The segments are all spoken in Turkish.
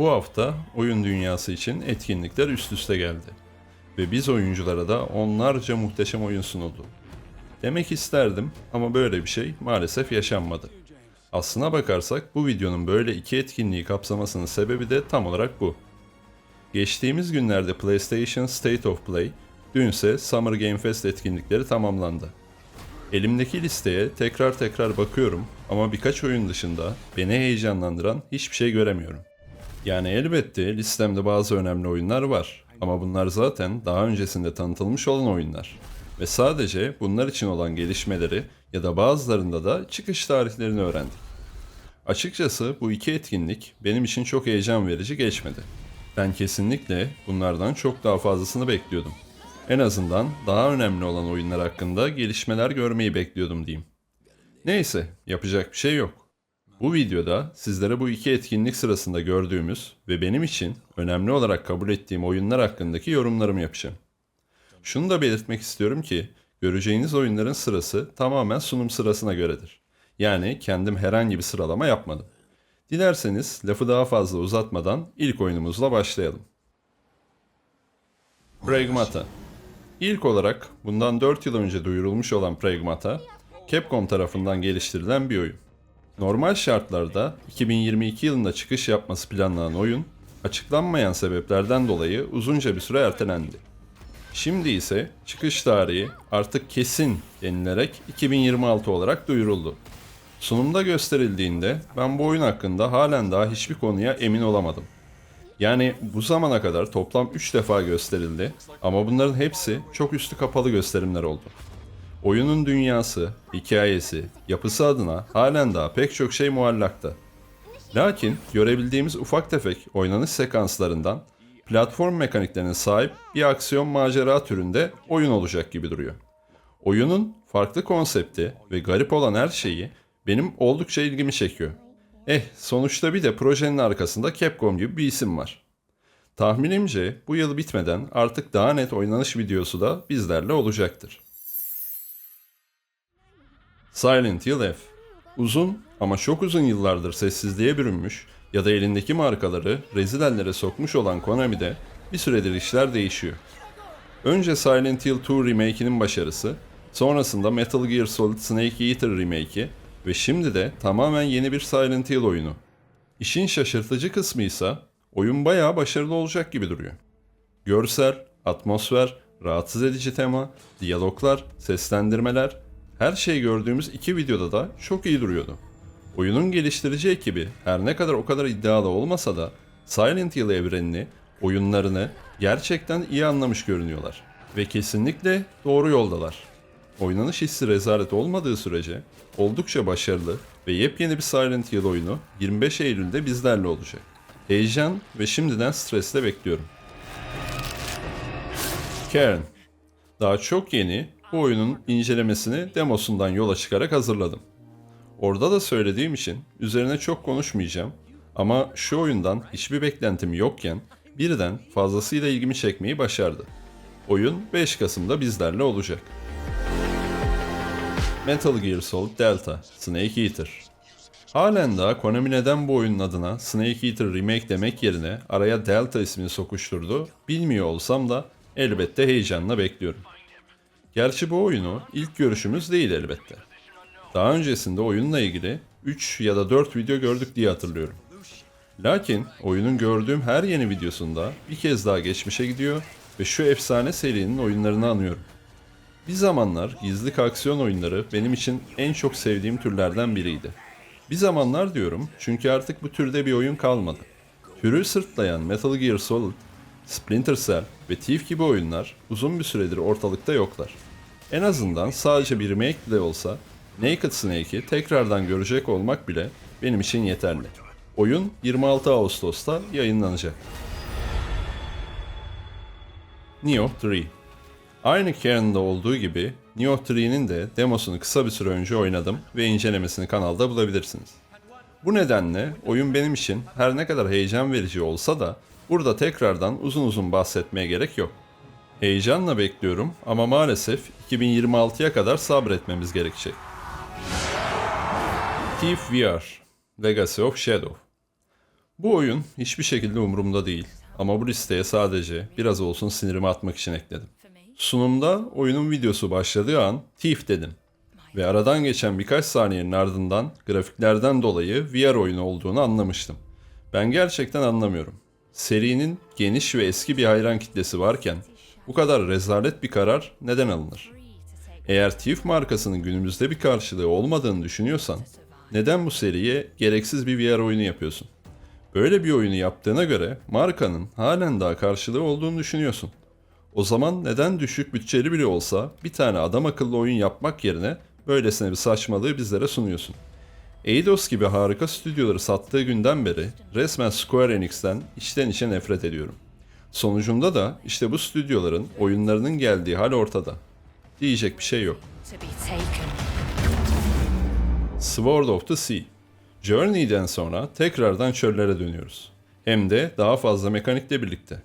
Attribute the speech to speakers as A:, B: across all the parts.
A: Bu hafta oyun dünyası için etkinlikler üst üste geldi. Ve biz oyunculara da onlarca muhteşem oyun sunuldu. Demek isterdim ama böyle bir şey maalesef yaşanmadı. Aslına bakarsak bu videonun böyle iki etkinliği kapsamasının sebebi de tam olarak bu. Geçtiğimiz günlerde PlayStation State of Play, dünse Summer Game Fest etkinlikleri tamamlandı. Elimdeki listeye tekrar tekrar bakıyorum ama birkaç oyun dışında beni heyecanlandıran hiçbir şey göremiyorum. Yani elbette listemde bazı önemli oyunlar var ama bunlar zaten daha öncesinde tanıtılmış olan oyunlar. Ve sadece bunlar için olan gelişmeleri ya da bazılarında da çıkış tarihlerini öğrendik. Açıkçası bu iki etkinlik benim için çok heyecan verici geçmedi. Ben kesinlikle bunlardan çok daha fazlasını bekliyordum. En azından daha önemli olan oyunlar hakkında gelişmeler görmeyi bekliyordum diyeyim. Neyse, yapacak bir şey yok. Bu videoda sizlere bu iki etkinlik sırasında gördüğümüz ve benim için önemli olarak kabul ettiğim oyunlar hakkındaki yorumlarımı yapacağım. Şunu da belirtmek istiyorum ki göreceğiniz oyunların sırası tamamen sunum sırasına göredir. Yani kendim herhangi bir sıralama yapmadım. Dilerseniz lafı daha fazla uzatmadan ilk oyunumuzla başlayalım. Pragmata İlk olarak bundan 4 yıl önce duyurulmuş olan Pragmata, Capcom tarafından geliştirilen bir oyun. Normal şartlarda 2022 yılında çıkış yapması planlanan oyun, açıklanmayan sebeplerden dolayı uzunca bir süre ertelendi. Şimdi ise çıkış tarihi artık kesin denilerek 2026 olarak duyuruldu. Sunumda gösterildiğinde ben bu oyun hakkında halen daha hiçbir konuya emin olamadım. Yani bu zamana kadar toplam 3 defa gösterildi ama bunların hepsi çok üstü kapalı gösterimler oldu. Oyunun dünyası, hikayesi, yapısı adına halen daha pek çok şey muallakta. Lakin görebildiğimiz ufak tefek oynanış sekanslarından platform mekaniklerine sahip bir aksiyon macera türünde oyun olacak gibi duruyor. Oyunun farklı konsepti ve garip olan her şeyi benim oldukça ilgimi çekiyor. Eh sonuçta bir de projenin arkasında Capcom gibi bir isim var. Tahminimce bu yıl bitmeden artık daha net oynanış videosu da bizlerle olacaktır. Silent Hill F Uzun ama çok uzun yıllardır sessizliğe bürünmüş ya da elindeki markaları rezil sokmuş olan Konami'de bir süredir işler değişiyor. Önce Silent Hill 2 remake'inin başarısı, sonrasında Metal Gear Solid Snake Eater remake'i ve şimdi de tamamen yeni bir Silent Hill oyunu. İşin şaşırtıcı kısmı ise oyun bayağı başarılı olacak gibi duruyor. Görsel, atmosfer, rahatsız edici tema, diyaloglar, seslendirmeler, her şey gördüğümüz iki videoda da çok iyi duruyordu. Oyunun geliştirici ekibi her ne kadar o kadar iddialı olmasa da Silent Hill evrenini, oyunlarını gerçekten iyi anlamış görünüyorlar. Ve kesinlikle doğru yoldalar. Oynanış hissi rezalet olmadığı sürece oldukça başarılı ve yepyeni bir Silent Hill oyunu 25 Eylül'de bizlerle olacak. Heyecan ve şimdiden stresle bekliyorum. Karen Daha çok yeni bu oyunun incelemesini demosundan yola çıkarak hazırladım. Orada da söylediğim için üzerine çok konuşmayacağım ama şu oyundan hiçbir beklentim yokken birden fazlasıyla ilgimi çekmeyi başardı. Oyun 5 Kasım'da bizlerle olacak. Metal Gear Solid Delta, Snake Eater. Halen daha Konami neden bu oyunun adına Snake Eater Remake demek yerine araya Delta ismini sokuşturdu bilmiyor olsam da elbette heyecanla bekliyorum. Gerçi bu oyunu ilk görüşümüz değil elbette. Daha öncesinde oyunla ilgili 3 ya da 4 video gördük diye hatırlıyorum. Lakin oyunun gördüğüm her yeni videosunda bir kez daha geçmişe gidiyor ve şu efsane serinin oyunlarını anıyorum. Bir zamanlar gizlilik aksiyon oyunları benim için en çok sevdiğim türlerden biriydi. Bir zamanlar diyorum çünkü artık bu türde bir oyun kalmadı. Türü sırtlayan Metal Gear Solid, Splinter Cell ve Thief gibi oyunlar uzun bir süredir ortalıkta yoklar. En azından sadece bir remake bile olsa Naked Snake'i tekrardan görecek olmak bile benim için yeterli. Oyun 26 Ağustos'ta yayınlanacak. Neo 3 Aynı Karen'da olduğu gibi Neo 3'nin de demosunu kısa bir süre önce oynadım ve incelemesini kanalda bulabilirsiniz. Bu nedenle oyun benim için her ne kadar heyecan verici olsa da burada tekrardan uzun uzun bahsetmeye gerek yok. Heyecanla bekliyorum ama maalesef 2026'ya kadar sabretmemiz gerekecek. Thief VR Legacy of Shadow Bu oyun hiçbir şekilde umurumda değil ama bu listeye sadece biraz olsun sinirimi atmak için ekledim. Sunumda oyunun videosu başladığı an Thief dedim. Ve aradan geçen birkaç saniyenin ardından grafiklerden dolayı VR oyunu olduğunu anlamıştım. Ben gerçekten anlamıyorum. Serinin geniş ve eski bir hayran kitlesi varken bu kadar rezalet bir karar neden alınır? Eğer Thief markasının günümüzde bir karşılığı olmadığını düşünüyorsan neden bu seriye gereksiz bir VR oyunu yapıyorsun? Böyle bir oyunu yaptığına göre markanın halen daha karşılığı olduğunu düşünüyorsun. O zaman neden düşük bütçeli bile olsa bir tane adam akıllı oyun yapmak yerine böylesine bir saçmalığı bizlere sunuyorsun? Eidos gibi harika stüdyoları sattığı günden beri resmen Square Enix'ten içten içe nefret ediyorum. Sonucunda da işte bu stüdyoların oyunlarının geldiği hal ortada. Diyecek bir şey yok. Sword of the Sea. Journey'den sonra tekrardan çöllere dönüyoruz. Hem de daha fazla mekanikle birlikte.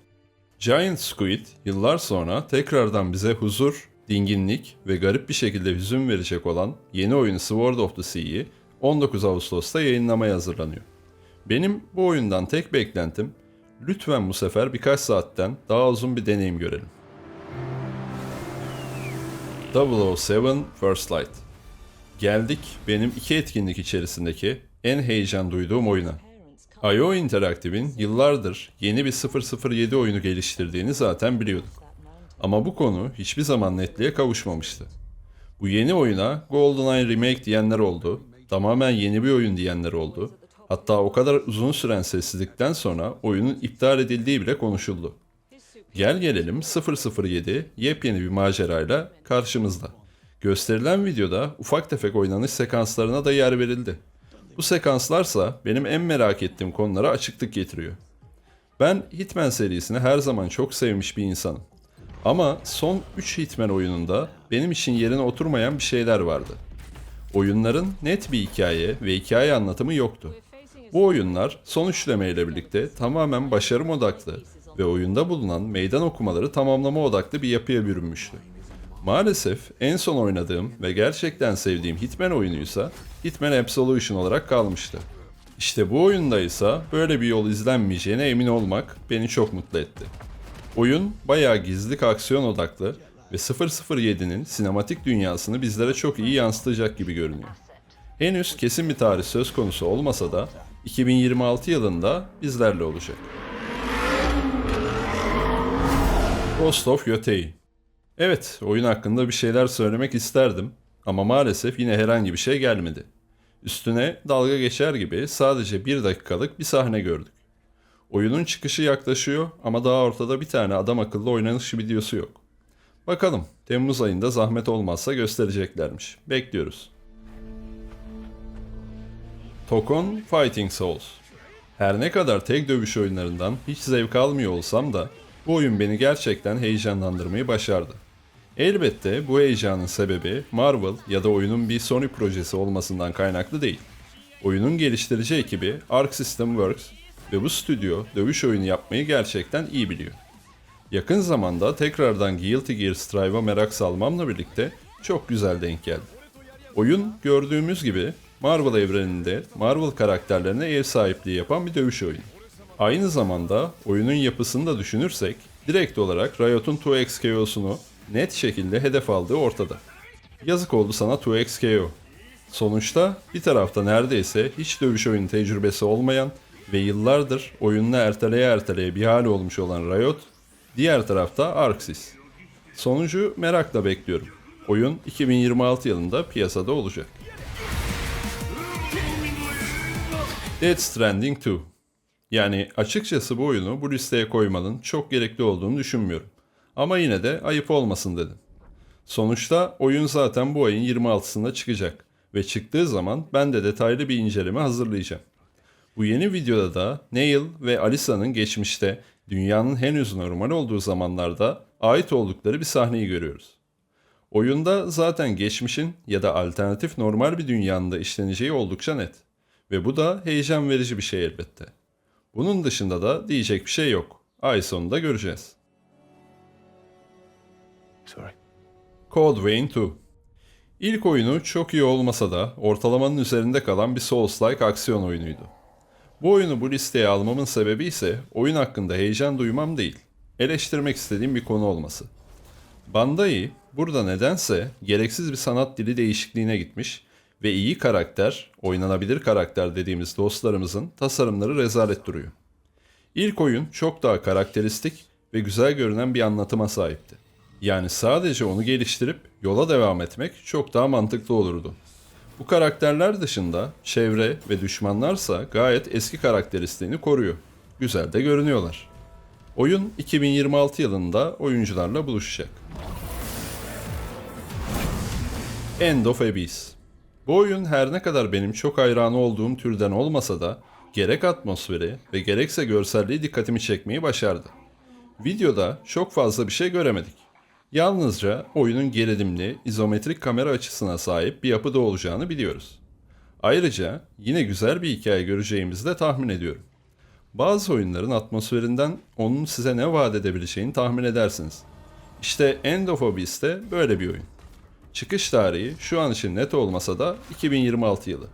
A: Giant Squid yıllar sonra tekrardan bize huzur, dinginlik ve garip bir şekilde hüzün verecek olan yeni oyunu Sword of the Sea'yi 19 Ağustos'ta yayınlamaya hazırlanıyor. Benim bu oyundan tek beklentim lütfen bu sefer birkaç saatten daha uzun bir deneyim görelim. 007 First Light Geldik benim iki etkinlik içerisindeki en heyecan duyduğum oyuna. IO Interactive'in yıllardır yeni bir 007 oyunu geliştirdiğini zaten biliyorduk. Ama bu konu hiçbir zaman netliğe kavuşmamıştı. Bu yeni oyuna GoldenEye Remake diyenler oldu, tamamen yeni bir oyun diyenler oldu. Hatta o kadar uzun süren sessizlikten sonra oyunun iptal edildiği bile konuşuldu. Gel gelelim 007 yepyeni bir macerayla karşımızda. Gösterilen videoda ufak tefek oynanış sekanslarına da yer verildi. Bu sekanslarsa benim en merak ettiğim konulara açıklık getiriyor. Ben Hitman serisini her zaman çok sevmiş bir insanım. Ama son 3 Hitman oyununda benim için yerine oturmayan bir şeyler vardı. Oyunların net bir hikaye ve hikaye anlatımı yoktu. Bu oyunlar son üçlemeyle birlikte tamamen başarım odaklı ve oyunda bulunan meydan okumaları tamamlama odaklı bir yapıya bürünmüştü. Maalesef en son oynadığım ve gerçekten sevdiğim Hitman oyunuysa Hitman Absolution olarak kalmıştı. İşte bu oyunda ise böyle bir yol izlenmeyeceğine emin olmak beni çok mutlu etti. Oyun bayağı gizlilik aksiyon odaklı ve 007'nin sinematik dünyasını bizlere çok iyi yansıtacak gibi görünüyor. Henüz kesin bir tarih söz konusu olmasa da 2026 yılında bizlerle olacak. Ghost of Yotei Evet, oyun hakkında bir şeyler söylemek isterdim ama maalesef yine herhangi bir şey gelmedi. Üstüne dalga geçer gibi sadece bir dakikalık bir sahne gördük. Oyunun çıkışı yaklaşıyor ama daha ortada bir tane adam akıllı oynanış videosu yok. Bakalım Temmuz ayında zahmet olmazsa göstereceklermiş. Bekliyoruz. Tokon Fighting Souls. Her ne kadar tek dövüş oyunlarından hiç zevk almıyor olsam da bu oyun beni gerçekten heyecanlandırmayı başardı. Elbette bu heyecanın sebebi Marvel ya da oyunun bir Sony projesi olmasından kaynaklı değil. Oyunun geliştirici ekibi Arc System Works ve bu stüdyo dövüş oyunu yapmayı gerçekten iyi biliyor. Yakın zamanda tekrardan Guilty Gear Strive'a merak salmamla birlikte çok güzel denk geldi. Oyun gördüğümüz gibi Marvel evreninde Marvel karakterlerine ev sahipliği yapan bir dövüş oyunu. Aynı zamanda oyunun yapısını da düşünürsek direkt olarak Riot'un 2XKO'sunu net şekilde hedef aldığı ortada. Yazık oldu sana 2XKO. Sonuçta bir tarafta neredeyse hiç dövüş oyunu tecrübesi olmayan ve yıllardır oyununu erteleye erteleye bir hal olmuş olan Riot, diğer tarafta Arxis. Sonucu merakla bekliyorum. Oyun 2026 yılında piyasada olacak. Death Stranding 2 Yani açıkçası bu oyunu bu listeye koymanın çok gerekli olduğunu düşünmüyorum. Ama yine de ayıp olmasın dedim. Sonuçta oyun zaten bu ayın 26'sında çıkacak ve çıktığı zaman ben de detaylı bir inceleme hazırlayacağım. Bu yeni videoda da Neil ve Alisa'nın geçmişte dünyanın henüz normal olduğu zamanlarda ait oldukları bir sahneyi görüyoruz. Oyunda zaten geçmişin ya da alternatif normal bir dünyanın da işleneceği oldukça net. Ve bu da heyecan verici bir şey elbette. Bunun dışında da diyecek bir şey yok. Ay sonunda göreceğiz.
B: Sorry.
A: Code Vein 2 İlk oyunu çok iyi olmasa da ortalamanın üzerinde kalan bir Souls-like aksiyon oyunuydu. Bu oyunu bu listeye almamın sebebi ise oyun hakkında heyecan duymam değil, eleştirmek istediğim bir konu olması. Bandai burada nedense gereksiz bir sanat dili değişikliğine gitmiş ve iyi karakter, oynanabilir karakter dediğimiz dostlarımızın tasarımları rezalet duruyor. İlk oyun çok daha karakteristik ve güzel görünen bir anlatıma sahipti. Yani sadece onu geliştirip yola devam etmek çok daha mantıklı olurdu. Bu karakterler dışında çevre ve düşmanlarsa gayet eski karakteristiğini koruyor. Güzel de görünüyorlar. Oyun 2026 yılında oyuncularla buluşacak. End of Abyss. Bu oyun her ne kadar benim çok hayranı olduğum türden olmasa da gerek atmosferi ve gerekse görselliği dikkatimi çekmeyi başardı. Videoda çok fazla bir şey göremedik. Yalnızca oyunun gerilimli, izometrik kamera açısına sahip bir yapıda olacağını biliyoruz. Ayrıca yine güzel bir hikaye göreceğimizi de tahmin ediyorum. Bazı oyunların atmosferinden onun size ne vaat edebileceğini tahmin edersiniz. İşte End of Abyss de böyle bir oyun. Çıkış tarihi şu an için net olmasa da 2026 yılı.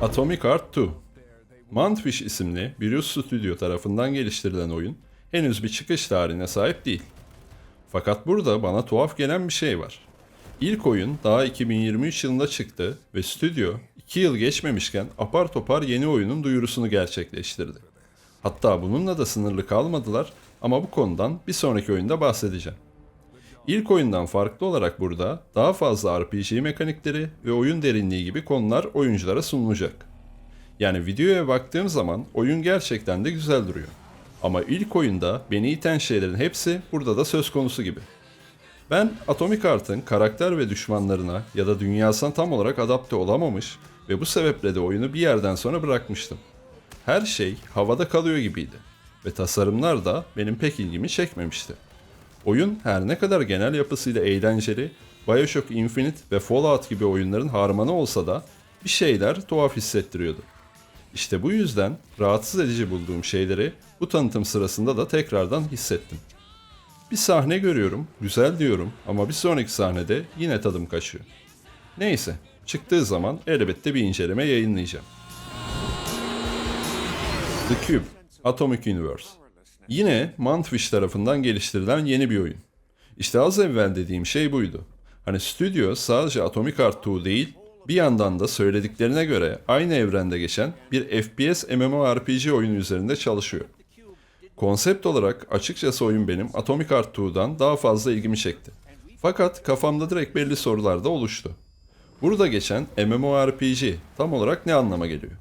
A: Atomic Heart 2 Mantfish isimli Virus Studio tarafından geliştirilen oyun henüz bir çıkış tarihine sahip değil. Fakat burada bana tuhaf gelen bir şey var. İlk oyun daha 2023 yılında çıktı ve stüdyo 2 yıl geçmemişken apar topar yeni oyunun duyurusunu gerçekleştirdi. Hatta bununla da sınırlı kalmadılar ama bu konudan bir sonraki oyunda bahsedeceğim. İlk oyundan farklı olarak burada daha fazla RPG mekanikleri ve oyun derinliği gibi konular oyunculara sunulacak. Yani videoya baktığım zaman oyun gerçekten de güzel duruyor. Ama ilk oyunda beni iten şeylerin hepsi burada da söz konusu gibi. Ben Atomic Heart'ın karakter ve düşmanlarına ya da dünyasına tam olarak adapte olamamış ve bu sebeple de oyunu bir yerden sonra bırakmıştım. Her şey havada kalıyor gibiydi ve tasarımlar da benim pek ilgimi çekmemişti. Oyun her ne kadar genel yapısıyla eğlenceli, Bioshock Infinite ve Fallout gibi oyunların harmanı olsa da bir şeyler tuhaf hissettiriyordu. İşte bu yüzden rahatsız edici bulduğum şeyleri bu tanıtım sırasında da tekrardan hissettim. Bir sahne görüyorum, güzel diyorum ama bir sonraki sahnede yine tadım kaçıyor. Neyse, çıktığı zaman elbette bir inceleme yayınlayacağım. The Cube, Atomic Universe. Yine Mantfish tarafından geliştirilen yeni bir oyun. İşte az evvel dediğim şey buydu. Hani stüdyo sadece Atomic Heart 2 değil, bir yandan da söylediklerine göre aynı evrende geçen bir FPS MMORPG oyunu üzerinde çalışıyor. Konsept olarak açıkçası oyun benim Atomic Heart 2'dan daha fazla ilgimi çekti. Fakat kafamda direkt belli sorular da oluştu. Burada geçen MMORPG tam olarak ne anlama geliyor?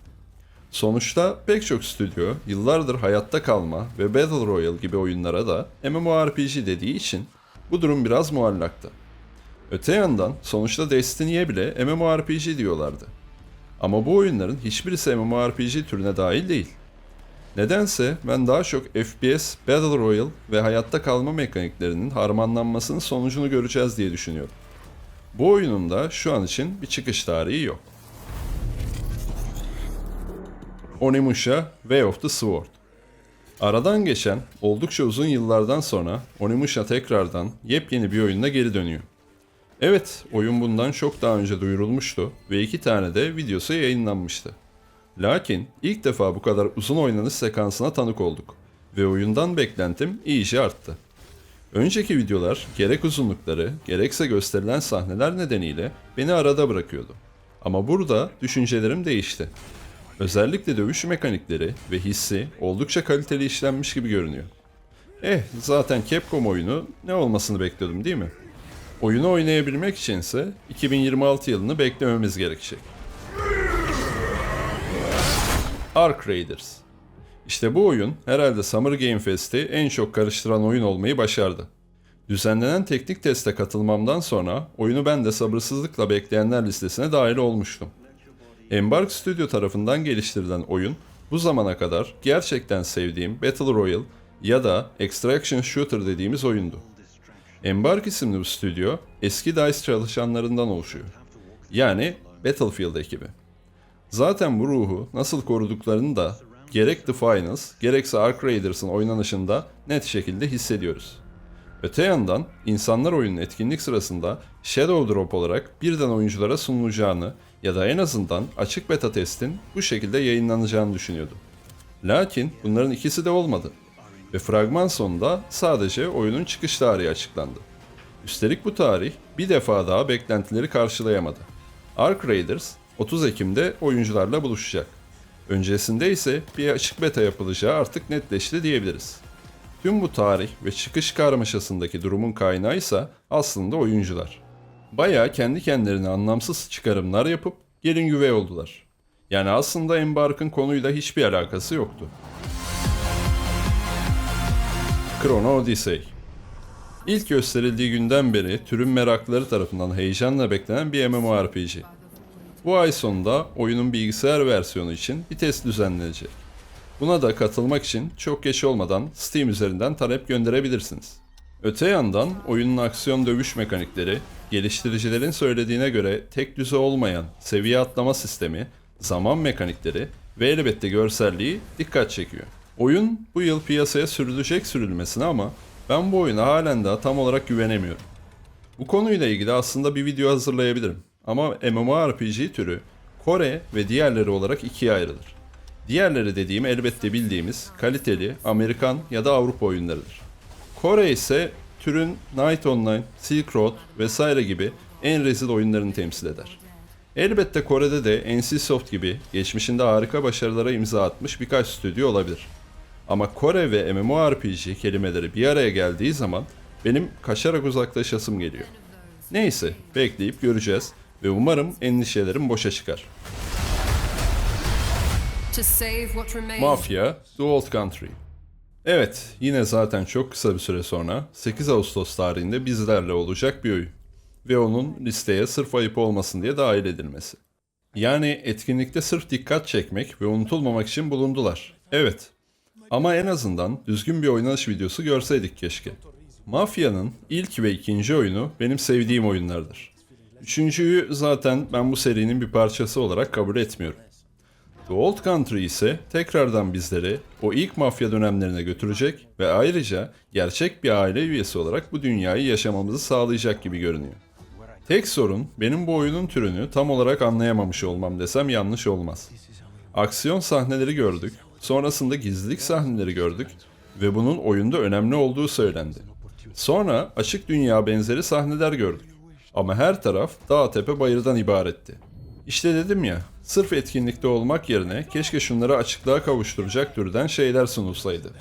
A: Sonuçta pek çok stüdyo yıllardır hayatta kalma ve Battle Royale gibi oyunlara da MMORPG dediği için bu durum biraz muallaktı. Öte yandan sonuçta Destiny'ye bile MMORPG diyorlardı. Ama bu oyunların hiçbirisi MMORPG türüne dahil değil. Nedense ben daha çok FPS, Battle Royale ve hayatta kalma mekaniklerinin harmanlanmasının sonucunu göreceğiz diye düşünüyorum. Bu oyunun da şu an için bir çıkış tarihi yok. Onimusha Way of the Sword Aradan geçen oldukça uzun yıllardan sonra Onimusha tekrardan yepyeni bir oyunla geri dönüyor. Evet, oyun bundan çok daha önce duyurulmuştu ve iki tane de videosu yayınlanmıştı. Lakin ilk defa bu kadar uzun oynanış sekansına tanık olduk ve oyundan beklentim iyice arttı. Önceki videolar gerek uzunlukları gerekse gösterilen sahneler nedeniyle beni arada bırakıyordu. Ama burada düşüncelerim değişti. Özellikle dövüş mekanikleri ve hissi oldukça kaliteli işlenmiş gibi görünüyor. Eh zaten Capcom oyunu ne olmasını bekliyordum değil mi? Oyunu oynayabilmek içinse 2026 yılını beklememiz gerekecek. Ark Raiders. İşte bu oyun herhalde Summer Game Fest'i en çok karıştıran oyun olmayı başardı. Düzenlenen teknik teste katılmamdan sonra oyunu ben de sabırsızlıkla bekleyenler listesine dahil olmuştum. Embark Studio tarafından geliştirilen oyun bu zamana kadar gerçekten sevdiğim Battle Royale ya da Extraction Shooter dediğimiz oyundu. Embark isimli bu stüdyo eski DICE çalışanlarından oluşuyor. Yani Battlefield ekibi. Zaten bu ruhu nasıl koruduklarını da gerek Finals gerekse Ark Raiders'ın oynanışında net şekilde hissediyoruz. Öte yandan insanlar oyunun etkinlik sırasında Shadow Drop olarak birden oyunculara sunulacağını ya da en azından açık beta testin bu şekilde yayınlanacağını düşünüyordu. Lakin bunların ikisi de olmadı ve fragman sonunda sadece oyunun çıkış tarihi açıklandı. Üstelik bu tarih bir defa daha beklentileri karşılayamadı. Ark Raiders 30 Ekim'de oyuncularla buluşacak. Öncesinde ise bir açık beta yapılacağı artık netleşti diyebiliriz. Tüm bu tarih ve çıkış karmaşasındaki durumun kaynağı ise aslında oyuncular. Bayağı kendi kendilerine anlamsız çıkarımlar yapıp gelin güvey oldular. Yani aslında Embark'ın konuyla hiçbir alakası yoktu. Chrono Odyssey İlk gösterildiği günden beri türün meraklıları tarafından heyecanla beklenen bir MMORPG. Bu ay sonunda oyunun bilgisayar versiyonu için bir test düzenlenecek. Buna da katılmak için çok geç olmadan Steam üzerinden talep gönderebilirsiniz. Öte yandan oyunun aksiyon dövüş mekanikleri, geliştiricilerin söylediğine göre tek düze olmayan seviye atlama sistemi, zaman mekanikleri ve elbette görselliği dikkat çekiyor. Oyun bu yıl piyasaya sürülecek sürülmesine ama ben bu oyuna halen daha tam olarak güvenemiyorum. Bu konuyla ilgili aslında bir video hazırlayabilirim. Ama MMORPG türü Kore ve diğerleri olarak ikiye ayrılır. Diğerleri dediğim elbette bildiğimiz kaliteli Amerikan ya da Avrupa oyunlarıdır. Kore ise türün Night Online, Silk Road vesaire gibi en rezil oyunlarını temsil eder. Elbette Kore'de de NCSoft gibi geçmişinde harika başarılara imza atmış birkaç stüdyo olabilir. Ama Kore ve MMORPG kelimeleri bir araya geldiği zaman benim kaçarak uzaklaşasım geliyor. Neyse, bekleyip göreceğiz ve umarım endişelerim boşa çıkar. Mafia The Old Country Evet, yine zaten çok kısa bir süre sonra 8 Ağustos tarihinde bizlerle olacak bir oyun. Ve onun listeye sırf ayıp olmasın diye dahil edilmesi. Yani etkinlikte sırf dikkat çekmek ve unutulmamak için bulundular. Evet. Ama en azından düzgün bir oynanış videosu görseydik keşke. Mafya'nın ilk ve ikinci oyunu benim sevdiğim oyunlardır. Üçüncüyü zaten ben bu serinin bir parçası olarak kabul etmiyorum. The Old Country ise tekrardan bizleri o ilk mafya dönemlerine götürecek ve ayrıca gerçek bir aile üyesi olarak bu dünyayı yaşamamızı sağlayacak gibi görünüyor. Tek sorun benim bu oyunun türünü tam olarak anlayamamış olmam desem yanlış olmaz. Aksiyon sahneleri gördük, sonrasında gizlilik sahneleri gördük ve bunun oyunda önemli olduğu söylendi. Sonra açık dünya benzeri sahneler gördük. Ama her taraf dağ tepe bayırdan ibaretti. İşte dedim ya, sırf etkinlikte olmak yerine keşke şunları açıklığa kavuşturacak türden şeyler sunulsaydı.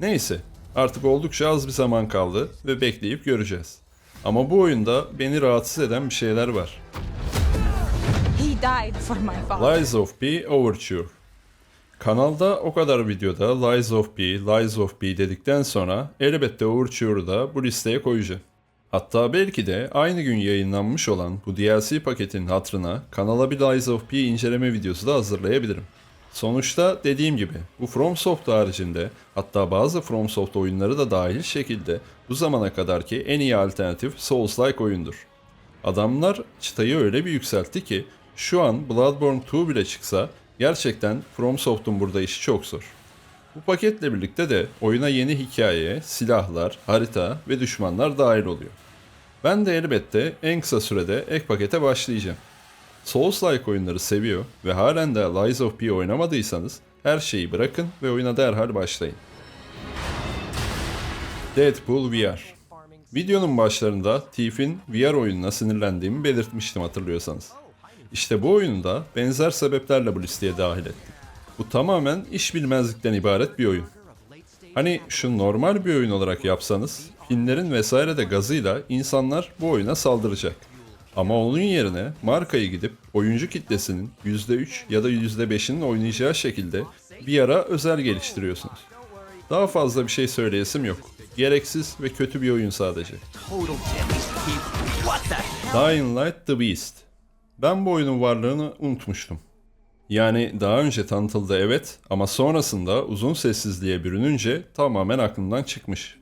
A: Neyse, artık oldukça az bir zaman kaldı ve bekleyip göreceğiz. Ama bu oyunda beni rahatsız eden bir şeyler var. Lies of P Overture. Kanalda o kadar videoda Lies of P, Lies of P dedikten sonra elbette Overture'u da bu listeye koyacağım. Hatta belki de aynı gün yayınlanmış olan bu DLC paketinin hatırına kanala bir Lies of P inceleme videosu da hazırlayabilirim. Sonuçta dediğim gibi bu FromSoft haricinde hatta bazı FromSoft oyunları da dahil şekilde bu zamana kadarki en iyi alternatif Souls-like oyundur. Adamlar çıtayı öyle bir yükseltti ki şu an Bloodborne 2 bile çıksa gerçekten FromSoft'un burada işi çok zor. Bu paketle birlikte de oyuna yeni hikaye, silahlar, harita ve düşmanlar dahil oluyor. Ben de elbette en kısa sürede ek pakete başlayacağım. Souls-like oyunları seviyor ve halen de Lies of P oynamadıysanız her şeyi bırakın ve oyuna derhal başlayın. Deadpool VR Videonun başlarında Thief'in VR oyununa sinirlendiğimi belirtmiştim hatırlıyorsanız. İşte bu oyunu da benzer sebeplerle bu listeye dahil ettim. Bu tamamen iş bilmezlikten ibaret bir oyun. Hani şu normal bir oyun olarak yapsanız, filmlerin vesaire de gazıyla insanlar bu oyuna saldıracak. Ama onun yerine markayı gidip oyuncu kitlesinin %3 ya da %5'inin oynayacağı şekilde bir ara özel geliştiriyorsunuz. Daha fazla bir şey söyleyesim yok. Gereksiz ve kötü bir oyun sadece. Dying Light The Beast. Ben bu oyunun varlığını unutmuştum. Yani daha önce tanıtıldı evet ama sonrasında uzun sessizliğe bürününce tamamen aklımdan çıkmış.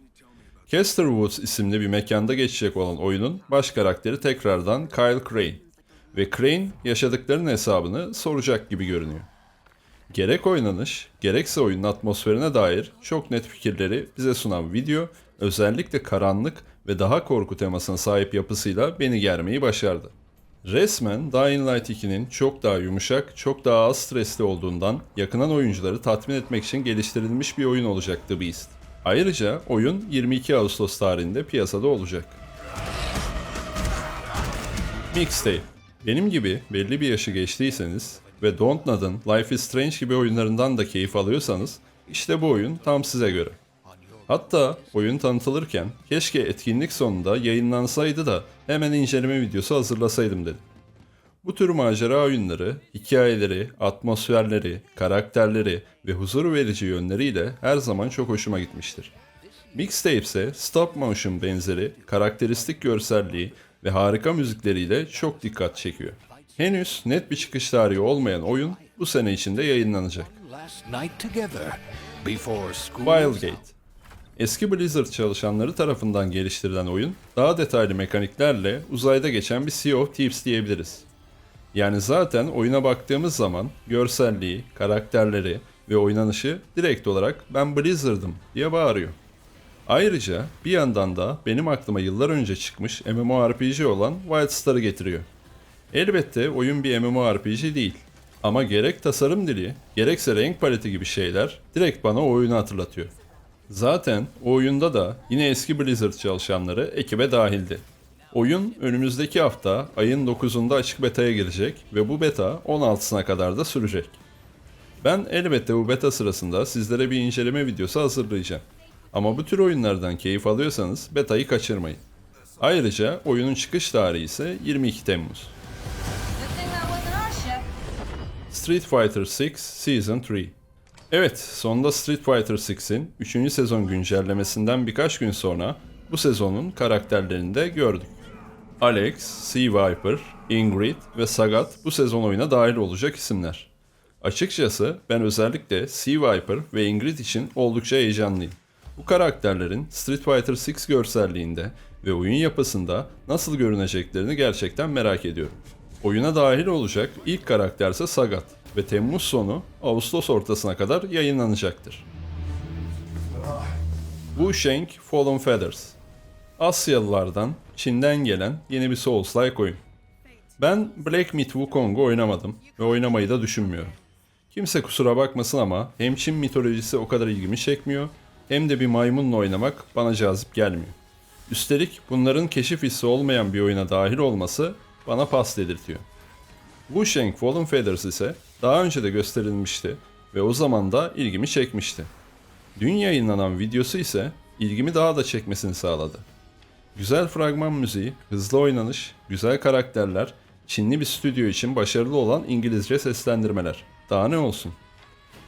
A: Casterwoods isimli bir mekanda geçecek olan oyunun baş karakteri tekrardan Kyle Crane. Ve Crane yaşadıklarının hesabını soracak gibi görünüyor. Gerek oynanış, gerekse oyunun atmosferine dair çok net fikirleri bize sunan video özellikle karanlık ve daha korku temasına sahip yapısıyla beni germeyi başardı. Resmen Dying Light 2'nin çok daha yumuşak, çok daha az stresli olduğundan yakınan oyuncuları tatmin etmek için geliştirilmiş bir oyun olacak The Beast. Ayrıca oyun 22 Ağustos tarihinde piyasada olacak. Mixtape. Benim gibi belli bir yaşı geçtiyseniz ve Dontnod'ın Life is Strange gibi oyunlarından da keyif alıyorsanız işte bu oyun tam size göre. Hatta oyun tanıtılırken keşke etkinlik sonunda yayınlansaydı da hemen inceleme videosu hazırlasaydım dedim. Bu tür macera oyunları, hikayeleri, atmosferleri, karakterleri ve huzur verici yönleriyle her zaman çok hoşuma gitmiştir. Mixtape ise stop motion benzeri, karakteristik görselliği ve harika müzikleriyle çok dikkat çekiyor. Henüz net bir çıkış tarihi olmayan oyun bu sene içinde yayınlanacak. Wildgate. Eski Blizzard çalışanları tarafından geliştirilen oyun, daha detaylı mekaniklerle uzayda geçen bir Sea of Thieves diyebiliriz. Yani zaten oyuna baktığımız zaman görselliği, karakterleri ve oynanışı direkt olarak ben Blizzard'ım diye bağırıyor. Ayrıca bir yandan da benim aklıma yıllar önce çıkmış MMORPG olan Wildstar'ı getiriyor. Elbette oyun bir MMORPG değil. Ama gerek tasarım dili, gerekse renk paleti gibi şeyler direkt bana o oyunu hatırlatıyor. Zaten o oyunda da yine eski Blizzard çalışanları ekibe dahildi. Oyun önümüzdeki hafta ayın 9'unda açık beta'ya girecek ve bu beta 16'sına kadar da sürecek. Ben elbette bu beta sırasında sizlere bir inceleme videosu hazırlayacağım. Ama bu tür oyunlardan keyif alıyorsanız betayı kaçırmayın. Ayrıca oyunun çıkış tarihi ise 22 Temmuz. Street Fighter 6 Season 3 Evet, sonunda Street Fighter 6'in 3. sezon güncellemesinden birkaç gün sonra bu sezonun karakterlerini de gördük. Alex, Sea Viper, Ingrid ve Sagat bu sezon oyuna dahil olacak isimler. Açıkçası ben özellikle Sea Viper ve Ingrid için oldukça heyecanlıyım. Bu karakterlerin Street Fighter 6 görselliğinde ve oyun yapısında nasıl görüneceklerini gerçekten merak ediyorum. Oyuna dahil olacak ilk karakterse Sagat ve Temmuz sonu Ağustos ortasına kadar yayınlanacaktır. Wu Sheng Fallen Feathers Asyalılardan Çin'den gelen yeni bir Souls-like oyun. Ben Black Myth Wukong'u oynamadım ve oynamayı da düşünmüyorum. Kimse kusura bakmasın ama hem Çin mitolojisi o kadar ilgimi çekmiyor hem de bir maymunla oynamak bana cazip gelmiyor. Üstelik bunların keşif hissi olmayan bir oyuna dahil olması bana pas dedirtiyor. Wu Sheng Fallen Feathers ise daha önce de gösterilmişti ve o zaman da ilgimi çekmişti. Dün yayınlanan videosu ise ilgimi daha da çekmesini sağladı. Güzel fragman müziği, hızlı oynanış, güzel karakterler, Çinli bir stüdyo için başarılı olan İngilizce seslendirmeler. Daha ne olsun?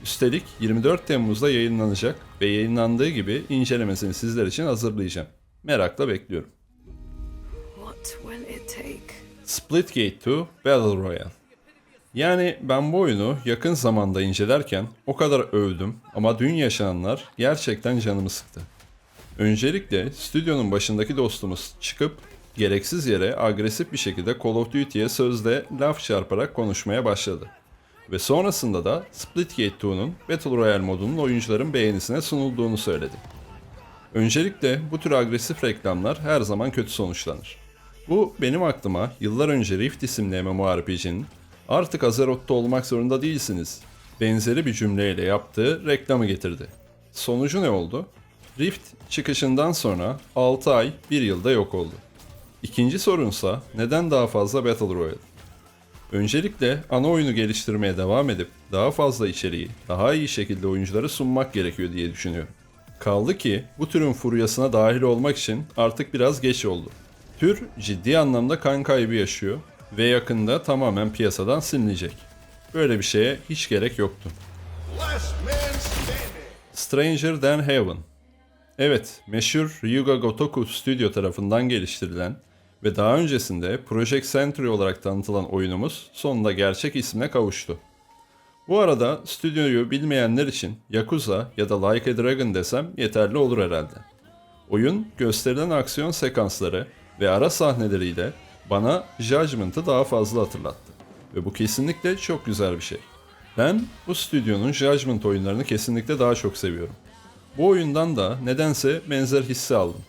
A: Üstelik 24 Temmuz'da yayınlanacak ve yayınlandığı gibi incelemesini sizler için hazırlayacağım. Merakla bekliyorum.
C: What will it take?
A: Splitgate 2 Battle Royale. Yani ben bu oyunu yakın zamanda incelerken o kadar övdüm ama dün yaşananlar gerçekten canımı sıktı. Öncelikle stüdyonun başındaki dostumuz çıkıp gereksiz yere agresif bir şekilde Call of Duty'ye sözde laf çarparak konuşmaya başladı. Ve sonrasında da Splitgate 2'nun Battle Royale modunun oyuncuların beğenisine sunulduğunu söyledi. Öncelikle bu tür agresif reklamlar her zaman kötü sonuçlanır. Bu benim aklıma yıllar önce Rift isimli MMORPG'nin artık Azeroth'ta olmak zorunda değilsiniz benzeri bir cümleyle yaptığı reklamı getirdi. Sonucu ne oldu? Rift çıkışından sonra 6 ay 1 yılda yok oldu. İkinci sorunsa neden daha fazla Battle Royale? Öncelikle ana oyunu geliştirmeye devam edip daha fazla içeriği daha iyi şekilde oyunculara sunmak gerekiyor diye düşünüyorum. Kaldı ki bu türün furyasına dahil olmak için artık biraz geç oldu. Tür ciddi anlamda kan kaybı yaşıyor ve yakında tamamen piyasadan silinecek. Böyle bir şeye hiç gerek yoktu. Stranger Than Heaven Evet, meşhur Ryuga Gotoku Studio tarafından geliştirilen ve daha öncesinde Project Century olarak tanıtılan oyunumuz sonunda gerçek ismine kavuştu. Bu arada stüdyoyu bilmeyenler için Yakuza ya da Like a Dragon desem yeterli olur herhalde. Oyun gösterilen aksiyon sekansları ve ara sahneleriyle bana Judgment'ı daha fazla hatırlattı. Ve bu kesinlikle çok güzel bir şey. Ben bu stüdyonun Judgment oyunlarını kesinlikle daha çok seviyorum. Bu oyundan da nedense benzer hissi aldım.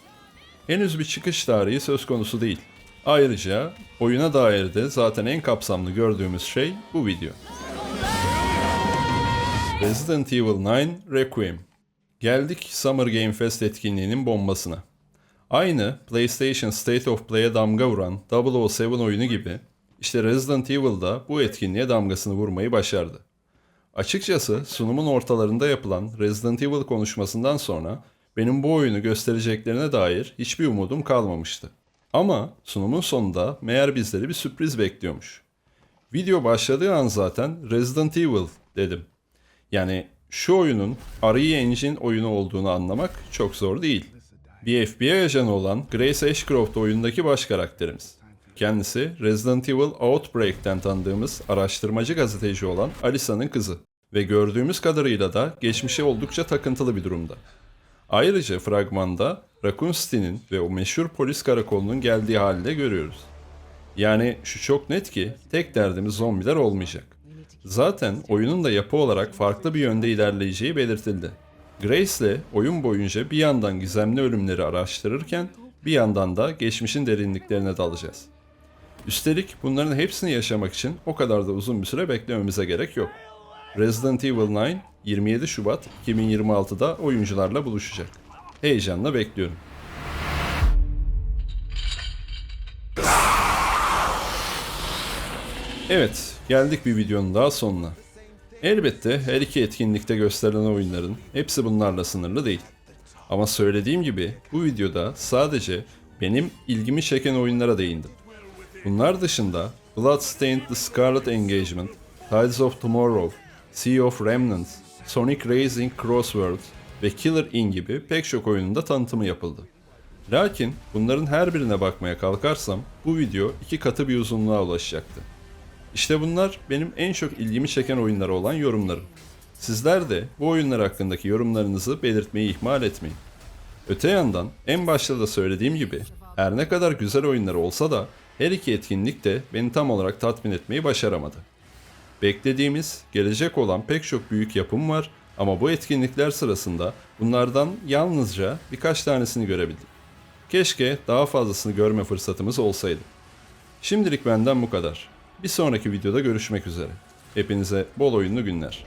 A: Henüz bir çıkış tarihi söz konusu değil. Ayrıca oyuna dair de zaten en kapsamlı gördüğümüz şey bu video. Resident Evil 9 Requiem. Geldik Summer Game Fest etkinliğinin bombasına. Aynı PlayStation State of Play'e damga vuran 007 oyunu gibi işte Resident Evil da bu etkinliğe damgasını vurmayı başardı. Açıkçası sunumun ortalarında yapılan Resident Evil konuşmasından sonra benim bu oyunu göstereceklerine dair hiçbir umudum kalmamıştı. Ama sunumun sonunda meğer bizleri bir sürpriz bekliyormuş. Video başladığı an zaten Resident Evil dedim. Yani şu oyunun RE Engine oyunu olduğunu anlamak çok zor değil. Bir FBI ajanı olan Grace Ashcroft oyundaki baş karakterimiz. Kendisi Resident Evil Outbreak'ten tanıdığımız araştırmacı gazeteci olan Alisa'nın kızı ve gördüğümüz kadarıyla da geçmişe oldukça takıntılı bir durumda. Ayrıca fragmanda Raccoon City'nin ve o meşhur polis karakolunun geldiği halde görüyoruz. Yani şu çok net ki tek derdimiz zombiler olmayacak. Zaten oyunun da yapı olarak farklı bir yönde ilerleyeceği belirtildi. Grace ile oyun boyunca bir yandan gizemli ölümleri araştırırken bir yandan da geçmişin derinliklerine dalacağız. Üstelik bunların hepsini yaşamak için o kadar da uzun bir süre beklememize gerek yok. Resident Evil 9 27 Şubat 2026'da oyuncularla buluşacak. Heyecanla bekliyorum. Evet, geldik bir videonun daha sonuna. Elbette her iki etkinlikte gösterilen oyunların hepsi bunlarla sınırlı değil. Ama söylediğim gibi bu videoda sadece benim ilgimi çeken oyunlara değindim. Bunlar dışında Bloodstained The Scarlet Engagement, Tides of Tomorrow, Sea of Remnants, Sonic Racing Crossworld ve Killer In gibi pek çok oyunun da tanıtımı yapıldı. Lakin bunların her birine bakmaya kalkarsam bu video iki katı bir uzunluğa ulaşacaktı. İşte bunlar benim en çok ilgimi çeken oyunlara olan yorumlarım. Sizler de bu oyunlar hakkındaki yorumlarınızı belirtmeyi ihmal etmeyin. Öte yandan en başta da söylediğim gibi her ne kadar güzel oyunlar olsa da her iki etkinlik de beni tam olarak tatmin etmeyi başaramadı. Beklediğimiz, gelecek olan pek çok büyük yapım var ama bu etkinlikler sırasında bunlardan yalnızca birkaç tanesini görebildik. Keşke daha fazlasını görme fırsatımız olsaydı. Şimdilik benden bu kadar. Bir sonraki videoda görüşmek üzere. Hepinize bol oyunlu günler.